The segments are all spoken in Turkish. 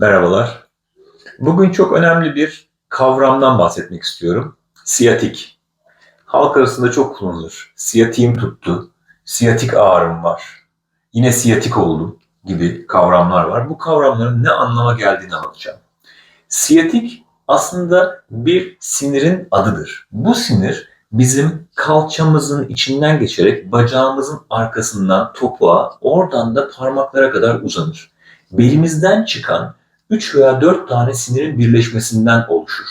Merhabalar. Bugün çok önemli bir kavramdan bahsetmek istiyorum. Siyatik. Halk arasında çok kullanılır. Siyatiğim tuttu, siyatik ağrım var, yine siyatik oldum gibi kavramlar var. Bu kavramların ne anlama geldiğini anlatacağım. Siyatik aslında bir sinirin adıdır. Bu sinir bizim kalçamızın içinden geçerek bacağımızın arkasından topuğa, oradan da parmaklara kadar uzanır. Belimizden çıkan 3 veya 4 tane sinirin birleşmesinden oluşur.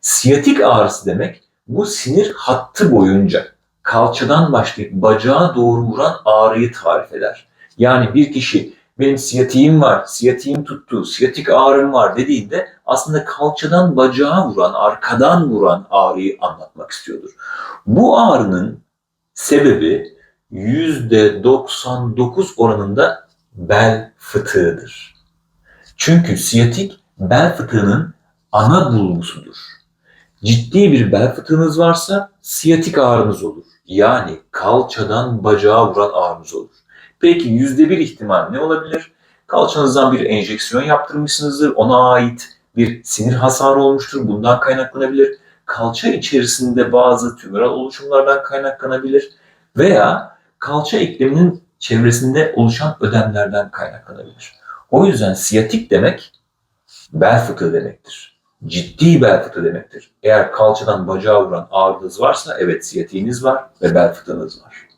Siyatik ağrısı demek bu sinir hattı boyunca kalçadan başlayıp bacağa doğru vuran ağrıyı tarif eder. Yani bir kişi benim siyatiğim var, siyatiğim tuttu, siyatik ağrım var dediğinde aslında kalçadan bacağa vuran, arkadan vuran ağrıyı anlatmak istiyordur. Bu ağrının sebebi %99 oranında bel fıtığıdır. Çünkü siyatik bel fıtığının ana bulgusudur. Ciddi bir bel fıtığınız varsa siyatik ağrınız olur. Yani kalçadan bacağa vuran ağrınız olur. Peki yüzde bir ihtimal ne olabilir? Kalçanızdan bir enjeksiyon yaptırmışsınızdır. Ona ait bir sinir hasarı olmuştur. Bundan kaynaklanabilir. Kalça içerisinde bazı tümöral oluşumlardan kaynaklanabilir. Veya kalça ekleminin çevresinde oluşan ödemlerden kaynaklanabilir. O yüzden siyatik demek bel fıtığı demektir. Ciddi bel fıtığı demektir. Eğer kalçadan bacağa vuran ağrınız varsa evet siyatiğiniz var ve bel fıtığınız var.